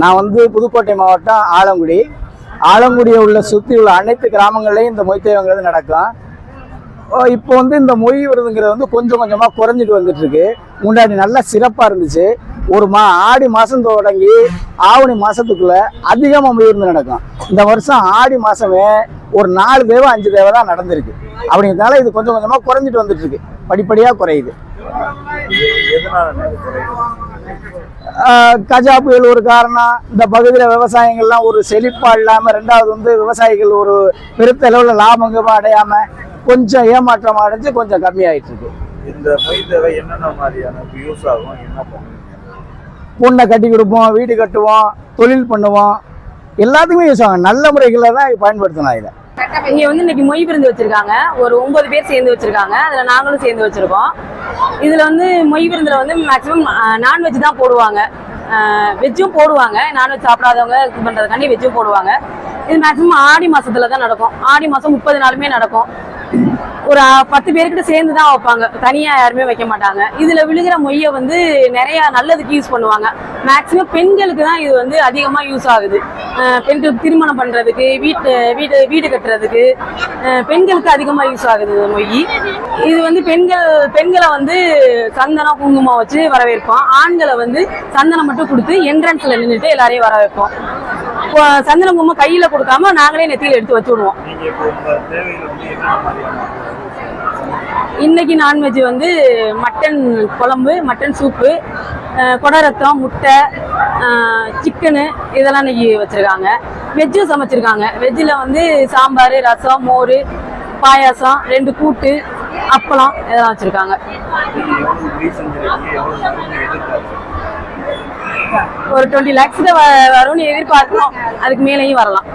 நான் வந்து புதுக்கோட்டை மாவட்டம் ஆலங்குடி. ஆலங்குடியை உள்ள சுற்றி உள்ள அனைத்து கிராமங்கள்லையும் இந்த மொய்த்தேவங்கிறது நடக்கும் இப்போ வந்து இந்த மொய் விருதுங்கிறது வந்து கொஞ்சம் கொஞ்சமாக குறைஞ்சிட்டு வந்துட்டு இருக்கு முன்னாடி நல்லா சிறப்பாக இருந்துச்சு. ஒரு மா ஆடி மாதம் தொடங்கி ஆவணி மாதத்துக்குள்ள அதிகமாக மொய் விருந்து நடக்கும். இந்த வருஷம் ஆடி மாதமே ஒரு நாலு தேவை அஞ்சு தேவை தான் நடந்திருக்கு. அப்படிங்கிறதுனால இது கொஞ்சம் கொஞ்சமாக குறைஞ்சிட்டு வந்துட்டு இருக்கு படிப்படியாக குறையுது? கஜா புயல் ஒரு காரணம் இந்த பகுதியில் விவசாயங்கள்லாம் ஒரு செழிப்பா இல்லாமல் ரெண்டாவது வந்து விவசாயிகள் ஒரு பெருத்த அளவில் லாபங்கமாக அடையாமல் கொஞ்சம் ஏமாற்றம் அடைஞ்சு கொஞ்சம் கம்மியாயிட்டு இருக்கு. இந்த என்னென்ன மாதிரியான யூஸ் ஆகும்? என்ன பொண்ணை கட்டி கொடுப்போம் வீடு கட்டுவோம் தொழில் பண்ணுவோம். எல்லாத்துக்குமே யூஸ் ஆகும். நல்ல முறைகளில் தான் பயன்படுத்தலாம் இதை இங்க வந்து இன்னைக்கு மொய் விருந்து வச்சிருக்காங்க. ஒரு ஒன்பது பேர் சேர்ந்து வச்சிருக்காங்க. அதுல நாங்களும் சேர்ந்து வச்சிருக்கோம். இதுல வந்து மொய் விருந்துல வந்து மேக்ஸிமம் நான்வெஜ் தான் போடுவாங்க. வெஜ்ஜும் போடுவாங்க. நான்வெஜ் சாப்பிடாதவங்க இது பண்றதுக்காண்டி வெஜ்ஜும் போடுவாங்க. இது மேக்ஸிமம் ஆடி மாதத்தில் தான் நடக்கும். ஆடி மாசம் முப்பது நாளுமே நடக்கும். ஒரு பத்து பேர்கிட்ட சேர்ந்து தான் வைப்பாங்க. தனியாக யாருமே வைக்க மாட்டாங்க. இதில் விழுகிற மொய்யை வந்து நிறைய நல்லதுக்கு யூஸ் பண்ணுவாங்க. மேக்சிமம் பெண்களுக்கு தான் இது வந்து அதிகமாக யூஸ் ஆகுது. பெண்களுக்கு திருமணம் பண்ணுறதுக்கு வீட்டு வீடு வீடு கட்டுறதுக்கு பெண்களுக்கு அதிகமாக யூஸ் ஆகுது இந்த மொய். இது வந்து பெண்கள் பெண்களை வந்து சந்தனம் குங்குமம் வச்சு வரவேற்போம். ஆண்களை வந்து சந்தனம் மட்டும் கொடுத்து என்ட்ரன்ஸில் நின்றுட்டு எல்லாரையும் வர வைப்போம் இப்போ சந்தனம் குங்குமம் கையில கொடுக்காம நாங்களே நெத்தியில எடுத்து வச்சு விடுவோம். இன்னைக்கு நான்வெஜ் வந்து மட்டன் குழம்பு மட்டன் சூப்பு அஹ் கொடை ரத்தம் முட்டை சிக்கனு இதெல்லாம் இன்னைக்கு வச்சுருக்காங்க. வெஜ்ஜும் சமைச்சிருக்காங்க. வெஜ்ஜில் வந்து சாம்பார் ரசம் மோர் பாயாசம் ரெண்டு கூட்டு அப்பளம் இதெல்லாம் வச்சுருக்காங்க. ஒரு டுவெண்ட்டி லேக்ஸ்க்கு வரும்னு எதிர்பார்க்கிறோம். அதுக்கு மேலேயும் வரலாம்.